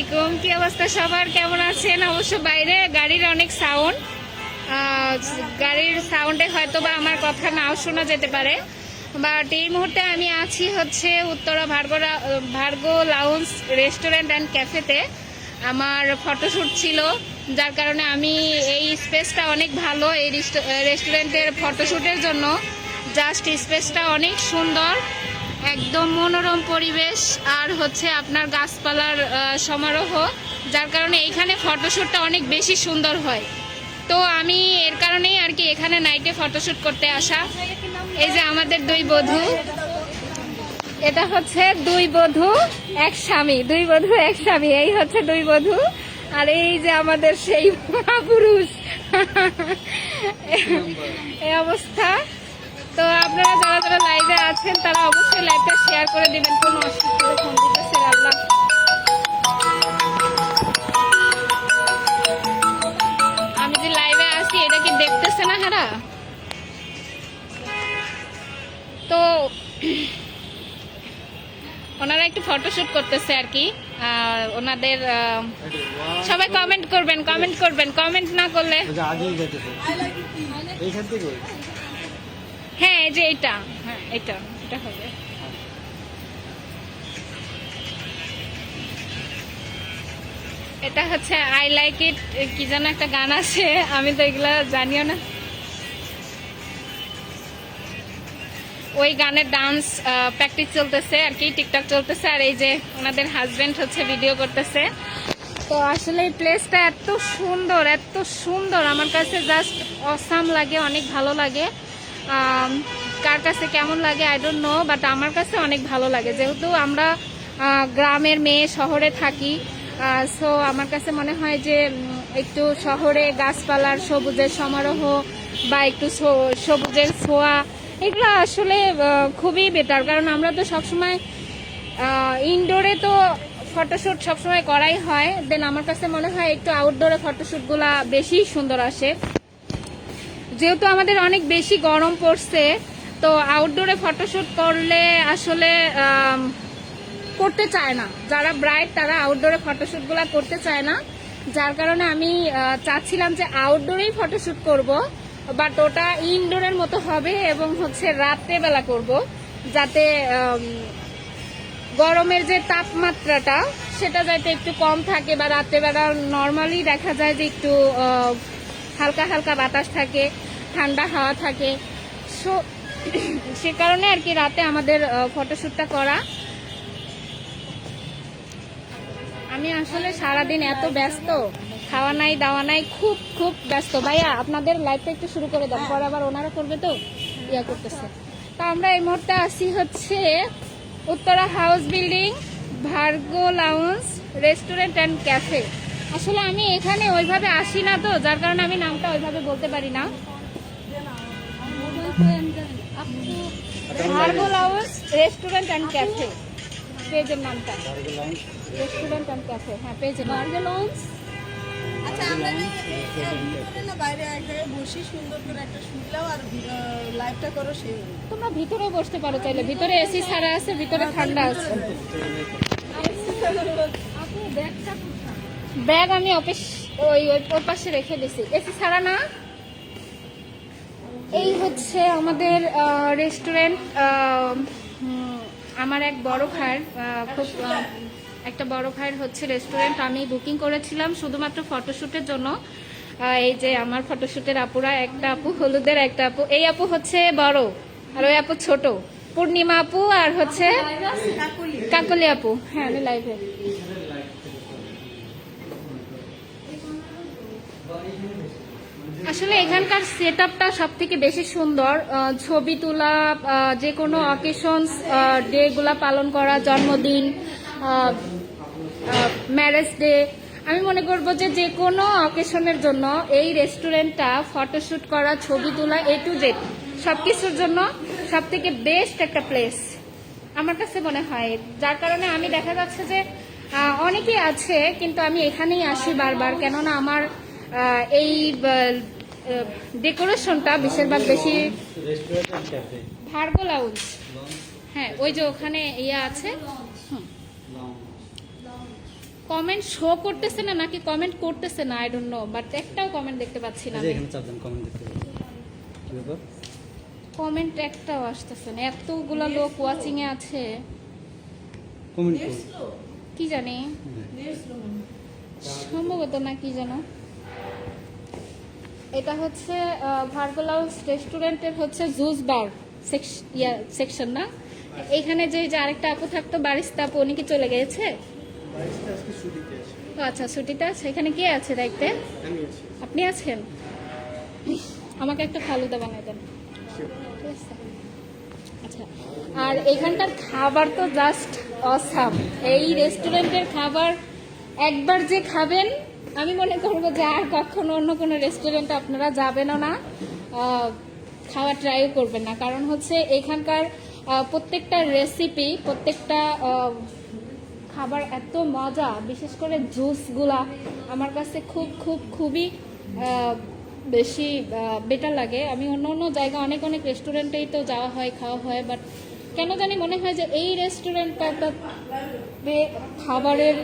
আলাইকুম, কি অবস্থা সবার? কেমন আছেন? অবশ্য বাইরে গাড়ির অনেক সাউন্ড গাড়ির সাউন্ডে হয়তো বা আমার কথা নাও শোনা যেতে পারে। বাট এই মুহূর্তে আমি আছি হচ্ছে Uttara Virgo Virgo lounge restaurant and ক্যাফেতে আমার ফটোশ্যুট ছিল, যার কারণে আমি এই স্পেসটা অনেক ভালো এই রেস্টুরেন্টের ফটোশ্যুটের জন্য। জাস্ট স্পেসটা অনেক সুন্দর। একদম মনোরম পরিবেশ আর হচ্ছে আপনার গাছপালার সমারোহ, যার কারণে এইখানে ফটোশ্যুটটা অনেক বেশি সুন্দর হয়। তো আমি এর কারণেই আর কি এখানে নাইটে ফটোশ্যুট করতে আসা। এই যে আমাদের দুই বধূ। এটা হচ্ছে দুই বধূ, এক স্বামী। দুই বধু, এক স্বামী। এই হচ্ছে দুই বধু। আর এই যে আমাদের সেই মহাপুরুষ। এই অবস্থা। তো আপনারা যারা যারা লাইভে আছেন, তারা অবশ্যই লাইভটা শেয়ার করে দিবেন। কোনো অসুবিধা ফোন আমি যে লাইভে আছি, এটা কি দেখতেছে না হারা? তো ওনারা একটু ফটোশুট করতেছে আর কি। ওনাদের সবাই কমেন্ট করবেন কমেন্ট করবেন। কমেন্ট না করলে হ্যাঁ এই যে এটা। হ্যাঁ এটা এটা হবে। এটা হচ্ছে আই লাইক ইট কি যেন একটা গান আছে, আমি তো এগুলা জানিও না। ওই গানের ডান্স প্র্যাকটিস চলতেছে আর কি টিকটক চলতেছে, আর এই যে ওনাদের হাজবেন্ড হচ্ছে ভিডিও করতেছে। তো আসলে এই প্লেসটা এত সুন্দর এত সুন্দর, আমার কাছে জাস্ট অসাম লাগে, অনেক ভালো লাগে। কার কাছে কেমন লাগে আই ডোন্ট নো বাট আমার কাছে অনেক ভালো লাগে। যেহেতু আমরা গ্রামের মেয়ে শহরে থাকি সো আমার কাছে মনে হয় যে একটু শহরে গাছপালার সবুজের সমারোহ বা একটু সবুজের ছোঁয়া, এগুলো আসলে খুবই বেটার কারণ আমরা তো সবসময় ইনডোরে তো ফটোশ্যুট সবসময় করাই হয়। দেন আমার কাছে মনে হয় একটু আউটডোরে ফটোশ্যুটগুলা বেশি সুন্দর আসে। যেহেতু আমাদের অনেক বেশি গরম পড়ছে, তো আউটডোরে ফটোশ্যুট করলে আসলে করতে চায় না। যারা ব্রাইট তারা আউটডোরে ফটোশ্যুটগুলো করতে চায় না। যার কারণে আমি চাচ্ছিলাম যে আউটডোরেই ফটোশ্যুট করব বাট ওটা ইনডোরের মতো হবে এবং হচ্ছে রাত্রেবেলা করব, যাতে গরমের যে তাপমাত্রাটা, সেটা যাতে একটু কম থাকে বা রাত্রেবেলা নর্মালি দেখা যায় যে একটু হালকা হালকা বাতাস থাকে। ঠান্ডা হাওয়া থাকে। সো, সে কারণে আর কি রাতে আমাদের ফটোশ্যুটটা করা। আমি আসলে সারাদিন এত ব্যস্ত, খাওয়া নাই, দাওয়া নাই, খুব খুব ব্যস্ত। ভাইয়া, আপনাদের লাইফটা একটু শুরু করে দাও, পরে আবার ওনারা করবে তো? ইয়া করতেছে। তো আমরা এই মুহূর্তে আসি হচ্ছে Uttara house building Virgo lounge restaurant and cafe আসলে আমি এখানে ওইভাবে আসি না তো, যার কারণে আমি নামটা ওইভাবে বলতে পারি না। Virgo lounge restaurant and cafe পেজের নামটা রেস্টুরেন্ট অ্যান্ড ক্যাফে হ্যাঁ পেজের ভার্গো লাউন্স আচ্ছা আমরা না বাইরে এক জায়গায় বসি সুন্দর করে একটা শুনলাম আর লাইভটা করো সেই তোমরা ভিতরে বসতে পারো চাইলে। ভিতরে এসি ছাড়া আছে ভিতরে ঠান্ডা আছে। ব্যাগ আমি অফিস ওই ওই পাশে রেখে দিছি। এসি ছাড়া না? এই হচ্ছে আমাদের রেস্টুরেন্ট আমার এক বড় ভাইয়ের খুব একটা বড় ভাইয়ের হচ্ছে রেস্টুরেন্ট আমি বুকিং করেছিলাম শুধুমাত্র ফটোশ্যুটের জন্য। এই যে আমার ফটোশ্যুটের আপুরা একটা আপু হলুদের একটা আপু। এই আপু হচ্ছে বড় আর ওই আপু ছোট। পূর্ণিমা আপু আর হচ্ছে কাকলি। আপু। হ্যাঁ লাইভে আসলে এখানকার সেট আপটা সব থেকে বেশি সুন্দর। ছবি তোলা যে কোনো অকেশনস ডে গুলা পালন করা, জন্মদিন ম্যারেজ ডে আমি মনে করব যে যে কোনো অকেশনের জন্য এই রেস্টুরেন্টটা ফটোশ্যুট করা, ছবি তোলা এ টু জেড সব কিছুর জন্য সব থেকে বেস্ট একটা প্লেস আমার কাছে মনে হয়। যার কারণে আমি দেখা যাচ্ছে যে অনেকেই আছে, কিন্তু আমি এখানেই আসি বারবার। কেননা আমার এই ডেকোরেশনটা বেশিরভাগ বেশি ভার্গো লাউঞ্জ হ্যাঁ ওই যে ওখানে ইয়ে আছে। কমেন্ট শো করতেছে না নাকি কমেন্ট করতেছে না? আই ডোন্ট নো বাট একটাও কমেন্ট দেখতে পাচ্ছি না কমেন্ট দেখতে পাবেন কমেন্ট একটাও আসতেছে না। এতগুলা লোক ওয়াচিং এ আছে। কি জানি? স্লো সম্ভবত না কি যেন। এটা হচ্ছে ভার্গোলাউস রেস্টুরেন্টের হচ্ছে জুস বার সেকশন না? এখানে যে যে আরেকটা আপু থাকতো বারিস্তা আপু উনি কি চলে গেছে আচ্ছা ছুটিতে আছে। এখানে কে আছে দায়িত্বে? আপনি আছেন? আমাকে একটা ফালুদা বানিয়ে দেন। আচ্ছা আর এখানকার খাবার তো জাস্ট অসাম এই রেস্টুরেন্টের খাবার একবার যে খাবেন আমি মনে করব যে আর কখনো অন্য কোনো রেস্টুরেন্টে আপনারা যাবেনও না। খাওয়া ট্রাইও করবেন না। কারণ হচ্ছে এখানকার প্রত্যেকটা রেসিপি প্রত্যেকটা খাবার এত মজা। বিশেষ করে জুসগুলা আমার কাছে খুব খুব, খুবই বেশি বেটার লাগে। আমি অন্য অন্য জায়গা অনেক অনেক রেস্টুরেন্টেই তো যাওয়া হয়, খাওয়া হয় বাট কেন জানি মনে হয় যে এই রেস্টুরেন্টটা খাবারের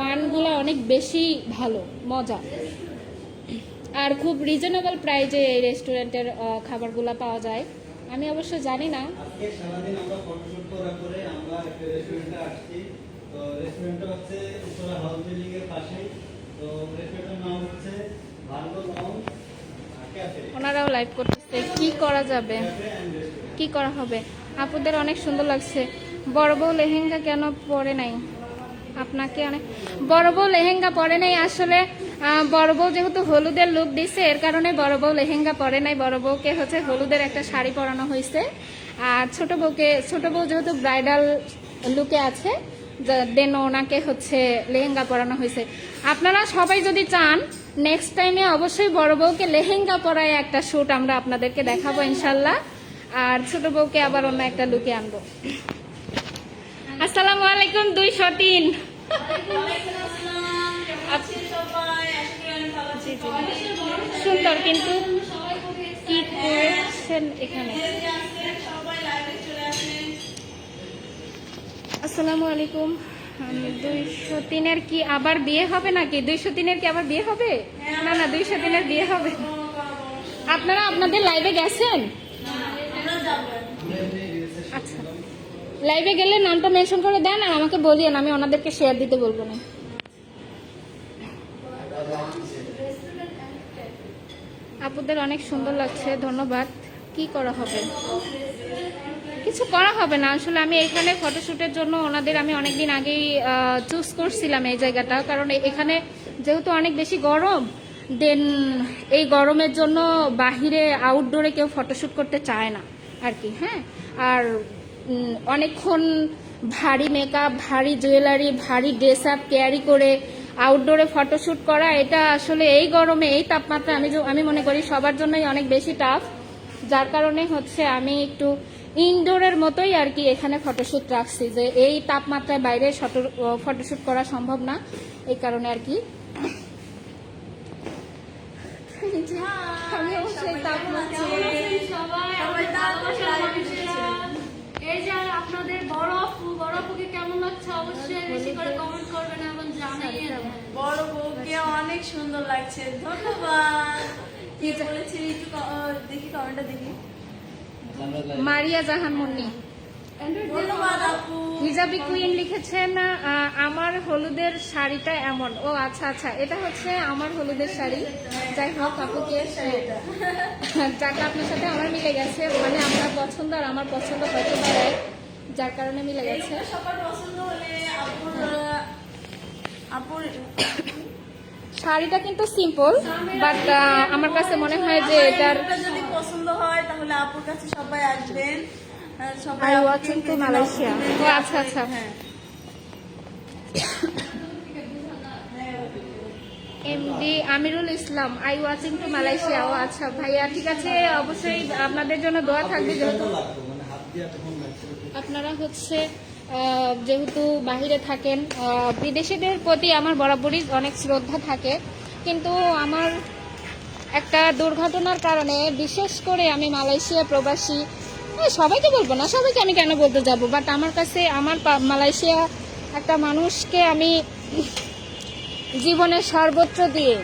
মানগুলো অনেক বেশি ভালো মজা। আর খুব রিজনেবল প্রাইজে এই রেস্টুরেন্টের খাবারগুলো পাওয়া যায়। আমি অবশ্য জানি না। ওনারাও লাইভ করতেছে। কি করা যাবে? কি করা হবে? আপুদের অনেক সুন্দর লাগছে। বড় বউ লেহেঙ্গা কেন পরে নাই? আপনাকে অনেক বড় বউ লেহেঙ্গা পরে নাই। আসলে বড় বউ যেহেতু হলুদের লুক দিছে, এর কারণে বড় বউ লেহেঙ্গা পরে নাই। বড় বউকে হচ্ছে হলুদের একটা শাড়ি পরানো হয়েছে। আর ছোট বউকে, ছোট বউ যেহেতু ব্রাইডাল লুকে আছে দেন ওনাকে হচ্ছে লেহেঙ্গা পরানো হয়েছে। আপনারা সবাই যদি চান নেক্সট টাইমে অবশ্যই বড় বউকে লেহেঙ্গা পরায় একটা শ্যুট আমরা আপনাদেরকে দেখাবো ইনশাল্লাহ। আর ছোট বউকে আবার অন্য একটা লুকে আনব। আসসালামু আলাইকুম দুইশো তিন। সুন্দর, কিন্তু কি করেছেন এখানে? আসসালামু আলাইকুম দুইশো তিনের কি আবার বিয়ে হবে নাকি? দুইশো তিনের কি আবার বিয়ে হবে? না না দুইশো তিনের বিয়ে হবে। আপনারা আপনাদের লাইভে গেছেন? লাইভে গেলে নামটা মেনশন করে দেন আর আমাকে বলিয়েন, আমি ওনাদেরকে শেয়ার দিতে বলব না। আপুদের অনেক সুন্দর লাগছে, ধন্যবাদ। কি করা হবে? কিছু করা হবে না। আসলে আমি এখানে ফটোশ্যুটের জন্য ওনাদের আমি অনেকদিন আগেই চুজ করছিলাম এই জায়গাটা। কারণ এখানে যেহেতু অনেক বেশি গরম দেন এই গরমের জন্য বাহিরে আউটডোরে কেউ ফটোশ্যুট করতে চায় না, আর কি হ্যাঁ? আর অনেকক্ষণ ভারী মেকআপ ভারী জুয়েলারি ভারী ড্রেস আপ ক্যারি করে আউটডোরে ফটোশ্যুট করা এটা আসলে এই গরমে এই তাপমাত্রা আমি আমি মনে করি সবার জন্যই অনেক বেশি টাফ যার কারণে হচ্ছে আমি একটু ইনডোরের মতোই আর কি এখানে ফটোশ্যুট রাখছি যে এই তাপমাত্রায় বাইরে ফটোশ্যুট করা সম্ভব না এই কারণে আর কি। আমি অবশ্যই সবাই তাপমাত্রা এই যে আপনাদের বড় আপু বড় আপুকে কেমন লাগছে? অবশ্যই বেশি করে কমেন্ট করবেন এবং জানাইয়ে দেবেন বড় বউকে অনেক সুন্দর লাগছে। ধন্যবাদ। কি বলেছে? একটু দেখি কমেন্টটা দেখি। মারিয়া জাহান মুন্নি। হিজাবি কুইন লিখেছেন আমার হলুদের শাড়িটা এমন। ও আচ্ছা আচ্ছা এটা হচ্ছে আমার হলুদের শাড়ি। যাই হোক আপুকে যাকে আপনার সাথে আমার মিলে গেছে মানে আপনার পছন্দ আর আমার পছন্দ হয়তো এক, যার কারণে মিলে গেছে। এইটা সবার পছন্দ হলে আপুর আপুর শাড়িটা কিন্তু সিম্পল বাট আমার কাছে মনে হয় যে এটার এটা যদি পছন্দ হয় তাহলে আপুর কাছে সবাই আসবেন। সবাই ওয়াচিং টু মালয়েশিয়া ও আচ্ছা আচ্ছা। হ্যাঁ। MD Amirul Islam I watching to Malaysia ও আচ্ছা ভাইয়া ঠিক আছে অবশ্যই আপনাদের জন্য দোয়া থাকবে যেহেতু মানে আপনারা হচ্ছে যেহেতু বাহিরে থাকেন বিদেশিদের প্রতি আমার বরাবরই অনেক শ্রদ্ধা থাকে। কিন্তু আমার একটা দুর্ঘটনার কারণে বিশেষ করে আমি মালয়েশিয়া প্রবাসী এই সবাইকে বলব না, সবাইকে আমি কেন বলতে যাব? বাট আমার কাছে, আমার মালয়েশিয়া একটা মানুষকে আমি জীবনের সর্বোচ্চ দিয়ে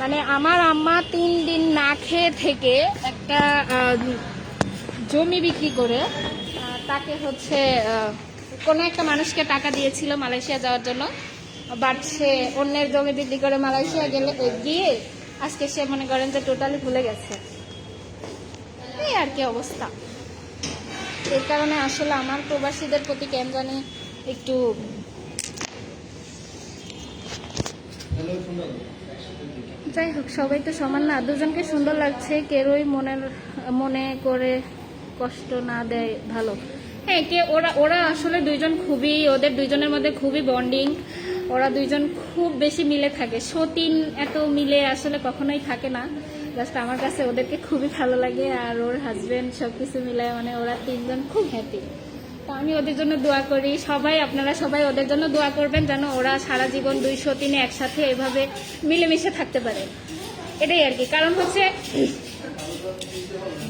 মানে আমার আম্মা তিন দিন না খেয়ে থেকে একটা জমি বিক্রি করে তাকে হচ্ছে কোনো একটা মানুষকে টাকা দিয়েছিল মালয়েশিয়া যাওয়ার জন্য। বাট সে অন্যের জমি বিক্রি করে মালয়েশিয়া গেলে, গিয়ে আজকে সে মনে করেন যে টোটালি ভুলে গেছে। এই আর কি অবস্থা। এর কারণে আসলে আমার প্রবাসীদের প্রতি কেন জানি একটু যাই হোক, সবাই তো সমান না, দুজনকে সুন্দর লাগছে, কেউই মনের, মনে করে কষ্ট না দেয় ভালো। হ্যাঁ কে, ওরা ওরা আসলে দুইজন খুবই, ওদের দুইজনের মধ্যে খুবই বন্ডিং ওরা দুইজন খুব বেশি মিলে থাকে। সতীন এত মিলে আসলে কখনোই থাকে না। জাস্ট আমার কাছে ওদেরকে খুবই ভালো লাগে আর ওর হাজবেন্ড সব কিছু মিলে মানে ওরা তিনজন খুব হ্যাপি তো আমি ওদের জন্য দোয়া করি। সবাই, আপনারা সবাই ওদের জন্য দোয়া করবেন যেন ওরা সারা জীবন দুই সতীনে একসাথে এভাবে মিলেমিশে থাকতে পারে। এটাই আর কি। কারণ হচ্ছে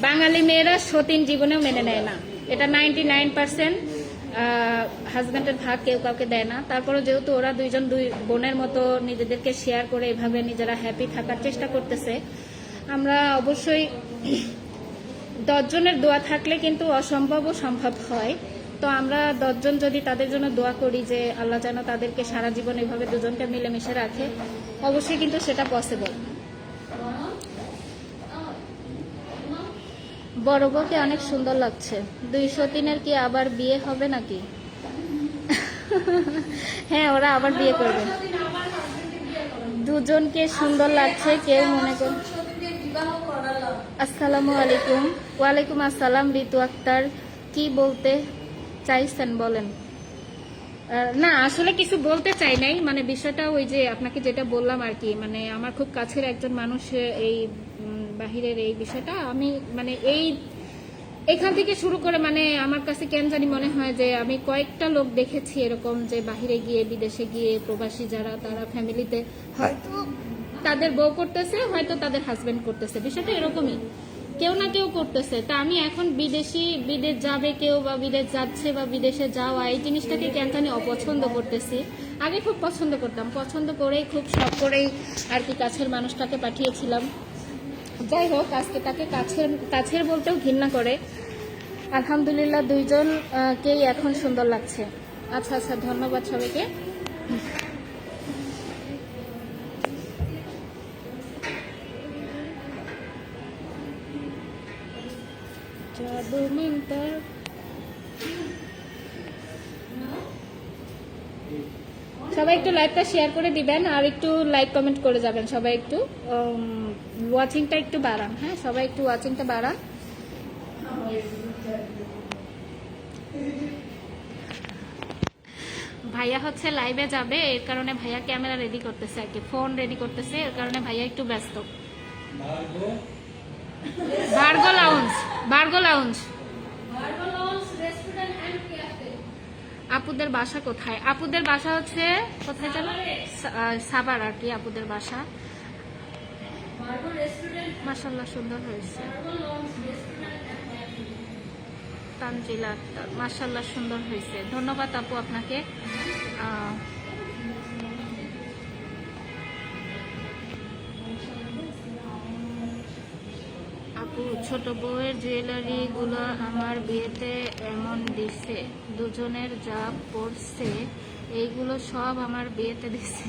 বাঙালি মেয়েরা সতীন জীবনেও মেনে নেয় না। এটা নাইনটি নাইন পার্সেন্ট হাজব্যান্ডের ভাগ, কেউ কাউকে দেয় না। তারপরে যেহেতু ওরা দুইজন দুই বোনের মতো নিজেদেরকে শেয়ার করে এভাবে নিজেরা হ্যাপি থাকার চেষ্টা করতেছে আমরা অবশ্যই দশজনের দোয়া থাকলে কিন্তু অসম্ভবও সম্ভব হয়। তো আমরা দশজন যদি তাদের জন্য দোয়া করি যে আল্লাহ যেন তাদেরকে সারা জীবন এভাবে দুজনকে মিলেমিশে রাখে, অবশ্যই কিন্তু সেটা পসিবল বড় বউকে অনেক সুন্দর লাগছে। দুইশো তিনের কি আবার বিয়ে হবে নাকি? হ্যাঁ ওরা আবার বিয়ে করবে। দুজনকে সুন্দর লাগছে, কেউ মনে কর আসসালামু আলাইকুম। ওয়ালাইকুম আসসালাম রিতু আক্তার। কি বলতে চাইছেন বলেন? না আসলে কিছু বলতে চাই নাই। মানে বিষয়টা ওই যে আপনাকে যেটা বললাম আর কি মানে আমার খুব কাছের একজন মানুষ এই বাহিরের এই বিষয়টা। আমি মানে এই এখান থেকে শুরু করে মানে আমার কাছে কেন জানি মনে হয় যে আমি কয়েকটা লোক দেখেছি এরকম যে বাহিরে গিয়ে বিদেশে গিয়ে প্রবাসী যারা তারা ফ্যামিলিতে হয়তো তাদের বউ করতেছে, হয়তো তাদের হাজবেন্ড করতেছে। বিষয়টা এরকমই। কেউ না কেউ করতেছে। তা আমি এখন বিদেশি, বিদেশ যাবে কেউ বা বিদেশ যাচ্ছে বা বিদেশে যাওয়া, এই জিনিসটাকে কেন জানি অপছন্দ করতেছি। আগে খুব পছন্দ করতাম। পছন্দ করেই, খুব শখ করেই আর কি কাছের মানুষটাকে পাঠিয়েছিলাম। যাই হোক, আজকে তাকে কাছের কাছের বলতেও ঘৃণা করে। আলহামদুলিল্লাহ দুইজন কেই এখন সুন্দর লাগছে। আচ্ছা আচ্ছা ধন্যবাদ সবাইকে। জাদু মন্তর সবাই একটু লাইভটা শেয়ার করে দিবেন আর একটু লাইক কমেন্ট করে যাবেন সবাই একটু। ওয়াচিংটা একটু বাড়ান হ্যাঁ? সবাই একটু ওয়াচিংটা বাড়ান। ভাইয়া হচ্ছে লাইভে যাবে, এর কারণে ভাইয়া ক্যামেরা রেডি করতেছে আর কি ফোন রেডি করতেছে, এর কারণে ভাইয়া একটু ব্যস্ত। Virgo lounge Virgo lounge. আপুদের বাসা কোথায়? আপুদের বাসা হচ্ছে কোথায় জানো সা- আহ, সাভার আর কি আপুদের বাসা। মাসাল্লাহ সুন্দর হয়েছে। তানজিলা মাসাল্লাহ সুন্দর হয়েছে। ধন্যবাদ আপু আপনাকে। ছোট বউয়ের জুয়েলারি গুলো আমার বিয়েতে এমন দিছে, দুজনের যা পড়ছে এইগুলো সব আমার বিয়েতে দিছে।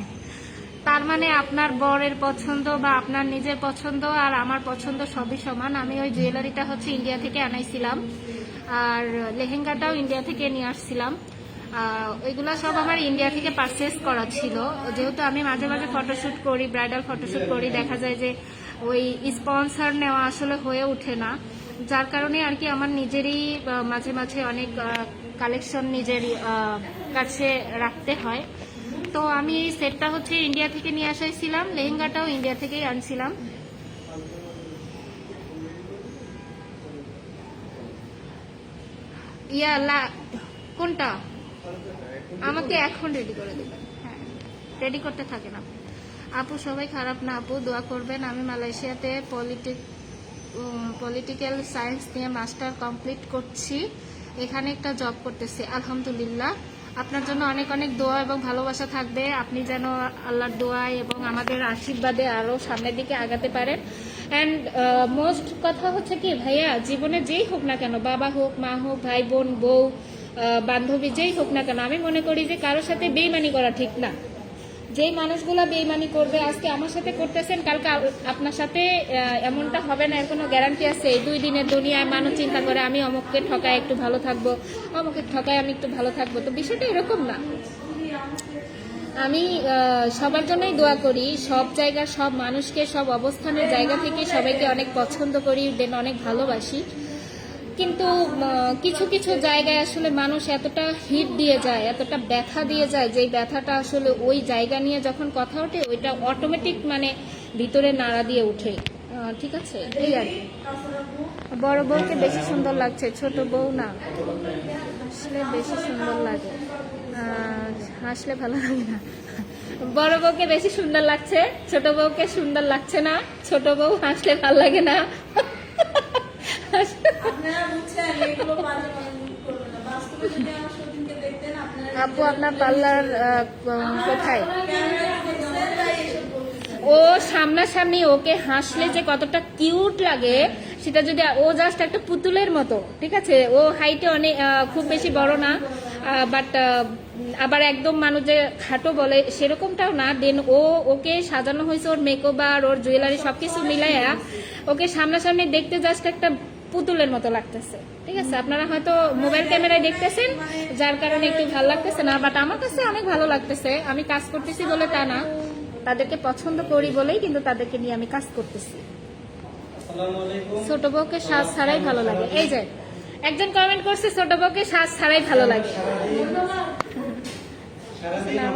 তার মানে আপনার বরের পছন্দ বা আপনার নিজের পছন্দ আর আমার পছন্দ সবই সমান। আমি ওই জুয়েলারিটা হচ্ছে ইন্ডিয়া থেকে আনাইছিলাম আর লেহেঙ্গাটাও ইন্ডিয়া থেকে নিয়ে আসছিলাম। ওইগুলো সব আমার ইন্ডিয়া থেকে পারচেস করা ছিল। যেহেতু আমি মাঝে মাঝে ফটোশ্যুট করি ব্রাইডাল ফটোশ্যুট করি, দেখা যায় যে ওই স্পন্সর নেওয়া আসলে হয়ে ওঠে না। যার কারণে আর কি আমার নিজেরই মাঝে মাঝে অনেক কালেকশন নিজের কাছে রাখতে হয়। তো আমি এই সেটটা হচ্ছে ইন্ডিয়া থেকে নিয়ে আসাইছিলাম, লেহেঙ্গাটাও ইন্ডিয়া থেকেই আনছিলাম। ইয়া, লা, কোনটা? আমাকে এখন রেডি করে দেবেন। হ্যাঁ রেডি করতে থাকেন আপু আপু, সবাই খারাপ না, আপু, দোয়া করবেন। আমি মালয়েশিয়াতে পলিটিক পলিটিক্যাল সায়েন্স নিয়ে মাস্টার কমপ্লিট করছি। এখানে একটা জব করতেছি, আলহামদুলিল্লাহ। আপনার জন্য অনেক অনেক দোয়া এবং ভালোবাসা থাকবে। আপনি যেন আল্লাহর দোয়ায় এবং আমাদের আশীর্বাদে আরও সামনের দিকে আগাতে পারেন। অ্যান্ড মোস্ট কথা হচ্ছে কি, ভাইয়া, জীবনে যেই হোক না কেন, বাবা হোক, মা হোক, ভাই, বোন, বউ বান্ধবী, যেই হোক না কেন, আমি মনে করি যে কারোর সাথে বেইমানি করা ঠিক না। যেই মানুষগুলো বেইমানি করবে, আজকে আমার সাথে করতেছেন, কালকে আপনার সাথে এমনটা হবে না, এর কোনো গ্যারান্টি আছে? এই দুই দিনের দুনিয়ায় মানুষ চিন্তা করে, আমি অমুককে ঠকায় একটু ভালো থাকব অমুকে ঠকায় আমি একটু ভালো থাকব। তো বিষয়টা এরকম না। আমি সবার জন্যই দোয়া করি, সব জায়গার সব মানুষকে, সব অবস্থানের জায়গা থেকে সবাইকে অনেক পছন্দ করি, দেন অনেক ভালোবাসি। কিন্তু কিছু কিছু জায়গায় আসলে মানুষ এতটা হিট দিয়ে যায়, এতটা ব্যথা দিয়ে যায়, যেই ব্যথাটা আসলে ওই জায়গা নিয়ে যখন কথা ওঠে, ওইটা অটোমেটিক মানে ভিতরে নাড়া দিয়ে উঠে ঠিক আছে? এই আর বড় বউকে বেশি সুন্দর লাগছে, ছোট বউ না। আসলে বেশি সুন্দর লাগে। হাসলে ভালো লাগে না। বড় বউকে বেশি সুন্দর লাগছে, ছোট বউকে সুন্দর লাগছে না, ছোট বউ হাসলে ভালো লাগে না। আপু আপনার পার্লার কোথায়? ও সামনাসামনি ওকে হাসলে যে কতটা কিউট লাগে সেটা যদি ও জাস্ট একটা পুতুলের মতো ঠিক আছে? ও হাইটে অনেক খুব বেশি বড় না বাট আবার একদম মানুষ যে খাটো বলে সেরকমটাও না। দেন ও ওকে সাজানো হয়েছে ওর মেকওভার ওর জুয়েলারি সবকিছু মিলাইয়া। ওকে সামনাসামনি দেখতে জাস্ট একটা পুতুলের মতো লাগতেছে। ঠিক আছে? আপনারা হয়তো মোবাইল ক্যামেরায় দেখতেছেন যার কারণে একটু ভালো লাগতেছে না বাট আমার কাছে অনেক ভালো লাগতেছে। আমি কাজ করতেছি বলে তা না। তাদেরকে পছন্দ করি বলেই কিন্তু তাদেরকে নিয়ে আমি কাজ করতেছি। ছোট বউকে সাজ ছাড়াই ভালো লাগে। এই যে একজন কমেন্ট করছে ছোট বউকে সাজ ছাড়াই ভালো লাগে।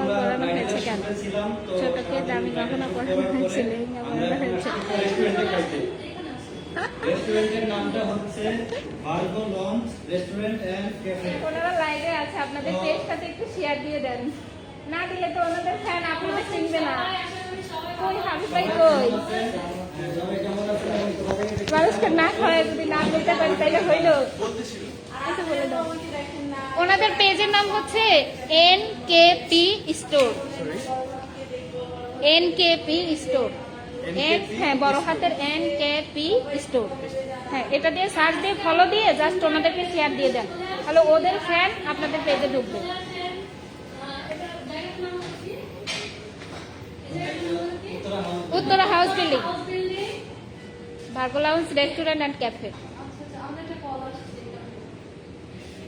পড়ানো ছোটকে দামি গহনা পরানো করার রেস্টুরেন্টের নামটা হচ্ছে Virgo lounge restaurant and cafe ওনারা লাইভে আছে আপনাদের পেজ সাথে একটু শেয়ার দিয়ে দেন। না দিলে তো ওনাদের ফ্যান আপনাদের চিনবে না। কই হাবিব ভাই কই? মানুষকে না খাওয়ায় যদি না বলতে পারি তাহলে হইল। ওনাদের পেজের নাম হচ্ছে N K P store N K P store N হ্যাঁ বড় হাতের এন কে পি স্টোর হ্যাঁ এটা দিয়ে সার্চ দিয়ে ফলো দিয়ে জাস্ট ওনাদেরকে শেয়ার দিয়ে দেন। তাহলে ওদের ফ্যান আপনাদের পেজে ঢুকবে। Uttara house building Virgo lounge restaurant and cafe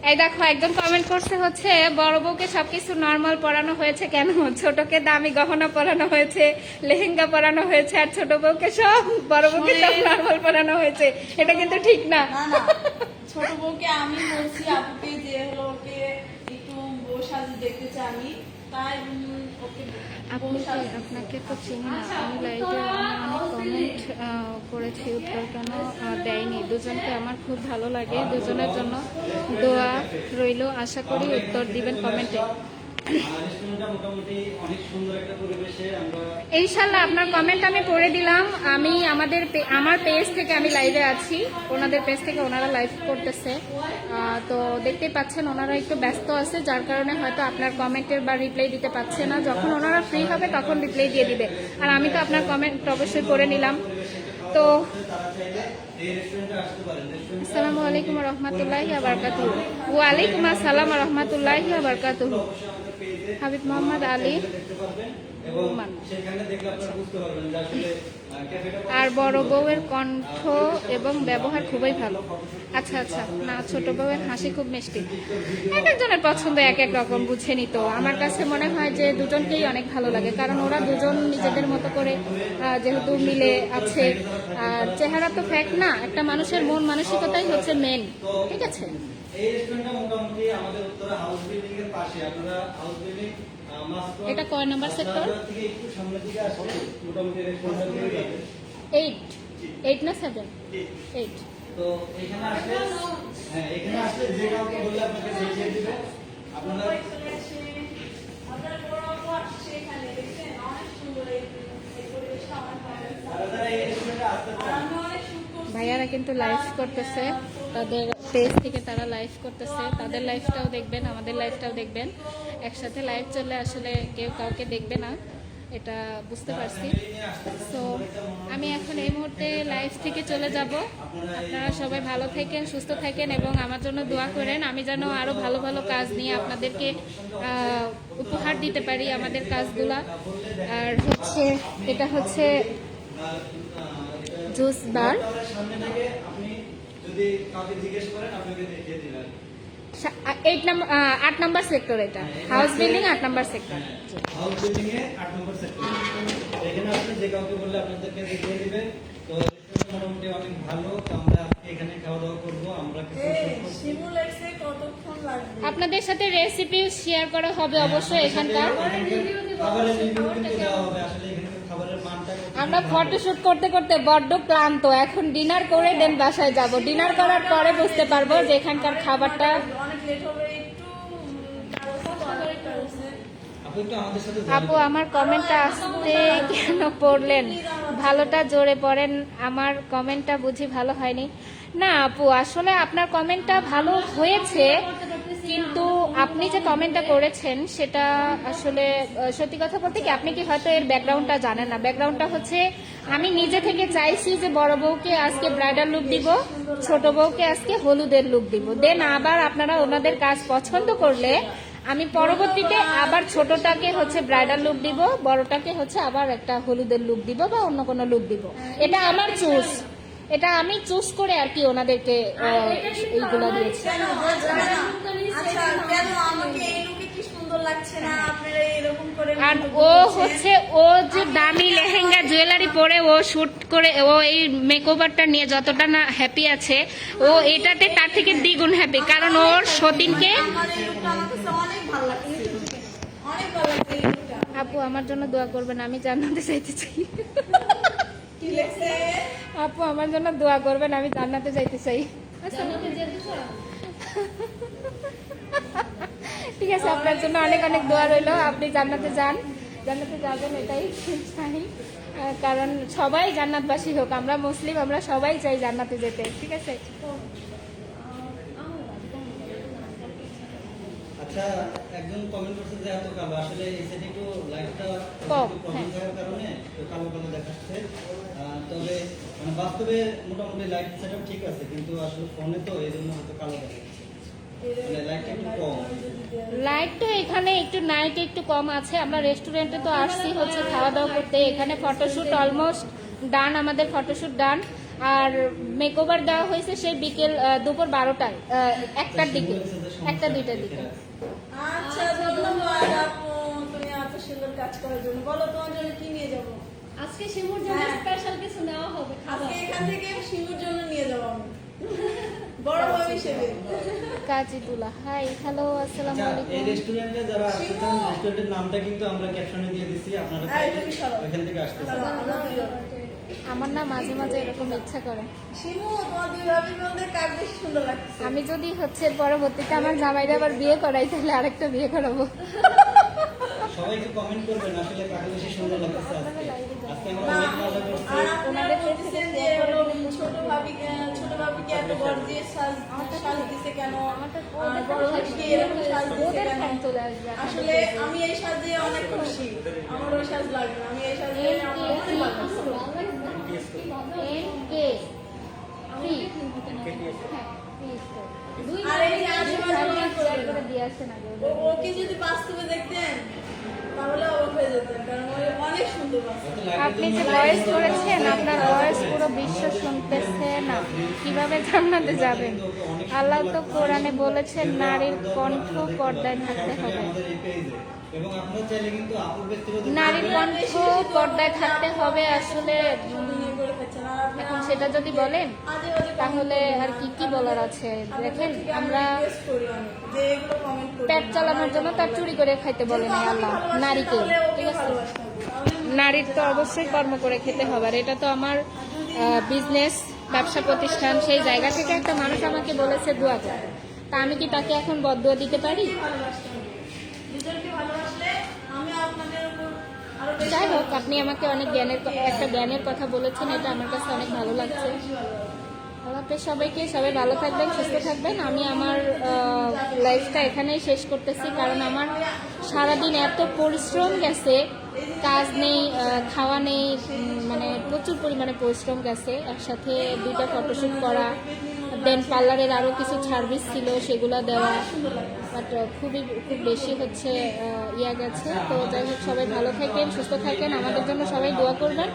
এই দেখো একজন কমেন্ট করছে হচ্ছে বড় বউকে সবকিছু নর্মাল পরানো হয়েছে কেন? ছোটকে দামি গহনা পরানো হয়েছে লেহেঙ্গা পরানো হয়েছে আর ছোট বউকে সব বড় বউকে সব নর্মাল পরানো হয়েছে। এটা কিন্তু ঠিক না। ছোট বউকে আমি বলছি আপুকে যে হলো ওকে একটু বউ সাজে দেখতে চাই আমি তাই ওকে বউ কি আপনাকে তো চিনি না, আমি লাইভে অনেক কমেন্ট করেছি উত্তর কেন দেয়নি। দুজনকে আমার খুব ভালো লাগে, দুজনের জন্য দোয়া রইল। আশা করি উত্তর দিবেন কমেন্টে ইনশাল্লাহ, আপনার কমেন্ট আমি পড়ে দিলাম। আমি আমাদের আমার পেজ থেকে আমি লাইভে আছি। ওনাদের পেজ থেকে ওনারা লাইভ করতেছে। তো দেখতেই পাচ্ছেন, ওনারা একটু ব্যস্ত আছে, যার কারণে হয়তো আপনার কমেন্টের বা রিপ্লাই দিতে পারছে না। যখন ওনারা ফ্রি হবে, তখন রিপ্লাই দিয়ে দিবে। আর আমি তো আপনার কমেন্ট অবশ্যই করে নিলাম। তো, আসসালামু আলাইকুম রহমতুল্লাহি আবরকাতু ওয়ালাইকুম আসসালাম রহমতুল্লাহি আবরকাতু হাবিব মোহাম্মদ আলী আর বড় বউয়ের কণ্ঠ এবং ব্যবহার খুবই ভালো। আচ্ছা আচ্ছা। না ছোট বউয়ের হাসি খুব মিষ্টি। এক একজনের পছন্দ এক এক রকম বুঝে নিত। আমার কাছে মনে হয় যে দুজনকেই অনেক ভালো লাগে কারণ ওরা দুজন নিজেদের মতো করে যেহেতু মিলে আছে। আর চেহারা তো ফ্যাক্ট না একটা মানুষের মন মানসিকতাই হচ্ছে মেন ঠিক আছে? এই রেস্টুরেন্টটা মোটামুটি আমাদের উত্তরা হাউস বিল্ডিং এর পাশে। আপনারা হাউস বিল্ডিং এটা কয় নাম্বার সেক্টর থেকে একটু সামনের দিকে আসলে মোটামুটি রেস্টুরেন্টটা পেয়ে যাবেন এইট এইট না সেভেন এইট তো এখানে আসলে হ্যাঁ এখানে আসলে যে কাউকে বললে আপনাকে দেখিয়ে দিবে। আপনারা চলে বড় আপু আসছে এখানে দেখছেন? অনেক সুন্দর এই এই পরিবেশটা আমার ভালো লাগছে। যারা যারা এই রেস্টুরেন্টে আসতে আর চান আমি অনেক শুট করছি। ভাইয়ারা কিন্তু লাইভ করতেছে। তাদের পেজ থেকে তারা লাইভ করতেছে। তাদের লাইফটাও দেখবেন, আমাদের লাইফটাও দেখবেন। একসাথে লাইভ চললে আসলে কেউ কাউকে দেখবে না, এটা বুঝতে পারছি। তো আমি এখন এই মুহূর্তে লাইভ থেকে চলে যাব। আপনারা সবাই ভালো থাকেন, সুস্থ থাকেন এবং আমার জন্য দোয়া করেন। আমি যেন আরও ভালো ভালো কাজ নিয়ে আপনাদেরকে উপহার দিতে পারি আমাদের কাজগুলা। আর হচ্ছে, এটা হচ্ছে জুস বার টাওয়ারের সামনে থেকে আপনি যদি কাউকে জিজ্ঞেস করেন আপনাকে দেখিয়ে এইট নাম্বার আট নাম্বার সেক্টর এটা। হাউস বিল্ডিং আট নাম্বার সেক্টর হাউস বিল্ডিং এ আট নম্বর সেক্টর এখানে আপনি যে কাউকে বললে আপনাদেরকে দেখিয়ে দিবে তো মোটামুটি অনেক ভালো। আমরা এখানে খাওয়া দাওয়া করব আমরা কিছু এই, shoot করছি। শিমুল এসে কতক্ষণ লাগবে? আপনাদের সাথে রেসিপি শেয়ার করা হবে অবশ্যই এখানকার। খাবারের রিভিউ কিন্তু দেওয়া হবে। আসলে এখানকার খাবারের মানটা কতটুকু আমরা। ফটোশুট করতে করতে বড্ড ক্লান্ত। এখন ডিনার করে দেন বাসায় যাব। ডিনার করার পরে বুঝতে পারব যে এখানকার খাবারটা আপু আমার কমেন্টটা আসতে কেন পড়লেন? ভালোটা জোরে পড়েন। আমার কমেন্টটা বুঝি ভালো হয়নি। না আপু আসলে আপনার কমেন্টটা ভালো হয়েছে। কিন্তু আপনি যে কমেন্টটা করেছেন, সেটা আসলে সত্যি কথা বলতে কি, আপনি কি হয়তো এর ব্যাকগ্রাউন্ডটা জানেন না। ব্যাকগ্রাউন্ডটা হচ্ছে, আমি নিজে থেকে চাইছি যে বড় বউকে আজকে ব্রাইডাল লুক দিব, ছোট বউকে আজকে হলুদের লুক দিব। দেন আবার আপনারা ওনাদের কাজ পছন্দ করলে, আমি পরবর্তীতে আবার ছোটটাকে হচ্ছে ব্রাইডাল লুক দিব, বড়টাকে হচ্ছে আবার একটা হলুদের লুক দিব বা অন্য কোনো লুক দিব। এটা আমার চুজ এটা আমি চুজ করে আর কি ওনাদেরকে এইগুলা দিয়েছি? আচ্ছা, কেন আমাকে এই লুকে কি সুন্দর লাগছে না? আপনারা এরকম করে আর ও হচ্ছে ও যে দামি লেহেঙ্গা জুয়েলারি পরে ও শুট করে ও এই মেকওভারটা নিয়ে যতটা না হ্যাপি আছে ও এটাতে তার থেকে দ্বিগুণ হ্যাপি কারণ ওর সতীনকে আপু আমার জন্য দোয়া করবেন আমি জানাতে যাইতে চাই। আপু, আমার জন্য দোয়া করবেন, আমি জান্নাতে যাইতে চাই? ঠিক আছে, আপনার জন্য অনেক অনেক দোয়া রইল। আপনি জান্নাতে যান। জান্নাতে যাবেন, এটাই চাই। কারণ সবাই জান্নাতবাসী হোক, আমরা মুসলিম, আমরা সবাই চাই জান্নাতে যেতে। ঠিক আছে? আচ্ছা একজন কমেন্ট করছে যে এত কালো। আসলে এই সাইডে একটু লাইটটা হ্যাঁ। থাকার কারণে কালো কালো দেখাচ্ছে। তবে মানে বাস্তবে মোটামুটি লাইট সেটআপ ঠিক আছে কিন্তু আসলে ফোনে তো এই জন্য হয়তো কালো দেখাচ্ছে লাইটটা একটু কম। লাইট তো এখানে একটু নাইট একটু কম আছে। আমরা রেস্টুরেন্টে তো আসছি হচ্ছে খাওয়া দাওয়া করতে। এখানে ফটোশুট অলমোস্ট ডান আমাদের ফটোশুট ডান আর মেকওভার দেওয়া হয়েছে সেই বিকেল দুপুর বারোটায় একটার দিকে। একটা দুইটার দিকে। আচ্ছা ধন্যবাদ আপু। তুমি এত সুন্দর কাজ করার জন্য। বলো তোমার জন্য কি নিয়ে যাব? আজকে শিমুর জন্য হ্যাঁ। স্পেশাল কিছু নেওয়া হবে। আজকে এখান থেকে সিঙ্গুর জন্য নিয়ে যাব আমি। বড় ভাব হিসেবে কাজিদুলা হাই হ্যালো আসসালামু আচ্ছা এই আলাইকুম রেস্টুরেন্টে যারা আসতে রেস্টুরেন্টের নামটা কিন্তু আমরা ক্যাপশনে দিয়ে দিচ্ছি আপনারা। ওইখান থেকে আসতে পারেন। আমরা না মাঝে মাঝে এরকম ইচ্ছা করে। শিমু তোমার দুই ভাবির মধ্যে কার বেশি সুন্দর লাগছে? আমি যদি হচ্ছে পরবর্তীতে আমার জামাইরা আবার বিয়ে করাই তাহলে আরেকটা বিয়ে করাবো। সবাই কমেন্ট করবেন আসলে কাকে বেশি সুন্দর লাগতেছে আজকে। আজকে আমরা না, অনেক মজা করছি। আর আপনারা বলতেছেন যে ছোট ভাবিকে ছোট ভাবিকে এত গর্জিয়াস সাজ সাজ দিছে কেন? বড় ভাবিকে এরকম সাজ দিছে কেন ফ্যান চলে আসবে আসলে আমি এই সাজ দিয়ে অনেক খুশি। আমার ওই সাজ লাগবে না। আমি এই সাজ দিয়ে আমার অনেক ভালো ওকে যদি বাস্তবে দেখতেন তাহলে অবাক হয়ে যেতেন কারণ অনেক সুন্দর আপনি যে ভয়েস করেছেন আপনার ভয়েস পুরো বিশ্ব শুনতেছে না। কীভাবে জান্নাতে যাবেন? আল্লাহ তো কোরআনে বলেছেন নারীর কণ্ঠ পর্দায় থাকতে হবে। নারীর কণ্ঠ পর্দায় থাকতে হবে আসলে এখন সেটা যদি বলেন, তাহলে আর কি কি বলার আছে? দেখেন, আমরা করি করি পেট চালানোর জন্য তার চুরি করে খাইতে বলে নাই আল্লাহ, নারীকে। ঠিক আছে? নারীর তো অবশ্যই কর্ম করে খেতে হবে, আর এটা তো আমার বিজনেস ব্যবসা প্রতিষ্ঠান, সেই জায়গা থেকে একটা মানুষ আমাকে বলেছে দোয়া করতে। তা আমি কি তাকে এখন বদুয়া দিতে পারি দুজনকে ভালোবাসলে আমি আপনাদের উপর আরও বেশি যাই হোক, আপনি আমাকে অনেক জ্ঞানের একটা জ্ঞানের কথা বলেছেন, এটা আমার কাছে অনেক ভালো লাগছে। হাফেজ সবাইকে, সবাই ভালো থাকবেন, সুস্থ থাকবেন। আমি আমার লাইফটা এখানেই শেষ করতেছি, কারণ আমার সারাদিন এত পরিশ্রম গেছে, কাজ নেই খাওয়া নেই মানে প্রচুর পরিমাণে পরিশ্রম গেছে। একসাথে দুইটা ফটোশ্যুট করা দেন পার্লারের আরও কিছু সার্ভিস ছিল, সেগুলো দেওয়া। বাট খুবই, খুব বেশি হচ্ছে ইয়া গেছে। তো যাই হোক, সবাই ভালো থাকেন, সুস্থ থাকেন। আমাদের জন্য সবাই দোয়া করবেন।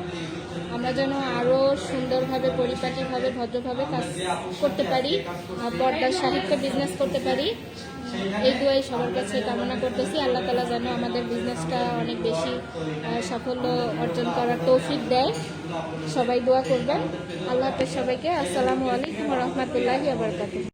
আমরা যেন আরও সুন্দরভাবে, পরিপাটিভাবে, ভদ্রভাবে কাজ করতে পারি পর্দার সাহিত্য বিজনেস করতে পারি। এই দুয়াই সবার কাছে কামনা করতেছি। আল্লাহ তালা যেন আমাদের বিজনেসটা অনেক বেশি সাফল্য অর্জন করার তৌফিক দেয়। সবাই দোয়া করবেন। আল্লাহ হাফেজ সবাইকে। আসসালামু আলাইকুম রহমতুল্লাহি আবরকাত